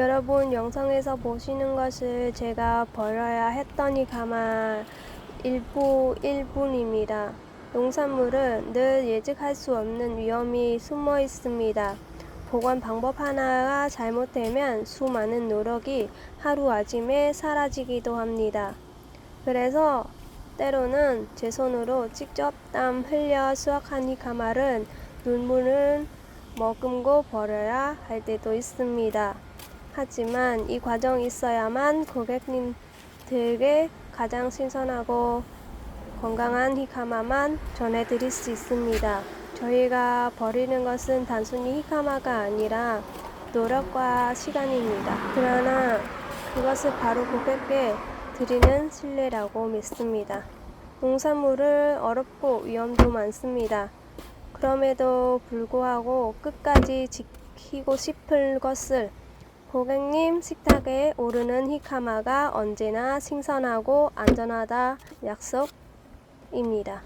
여러분 영상에서 보시는 것을 제가 버려야 했더니 가만 일부 일뿐입니다. 농산물은 늘 예측할 수 없는 위험이 숨어 있습니다. 보관 방법 하나가 잘못되면 수많은 노력이 하루아침에 사라지기도 합니다. 그래서 때로는 제 손으로 직접 땀 흘려 수확한 이 가말은 눈물을 머금고 버려야 할 때도 있습니다. 하지만 이 과정이 있어야만 고객님들에게 가장 신선하고 건강한 히카마만 전해드릴 수 있습니다. 저희가 버리는 것은 단순히 히카마가 아니라 노력과 시간입니다. 그러나 그것을 바로 고객께 드리는 신뢰라고 믿습니다. 농산물은 어렵고 위험도 많습니다. 그럼에도 불구하고 끝까지 지키고 싶을 것을 고객님 식탁에 오르는 히카마가 언제나 신선하고 안전하다 약속입니다.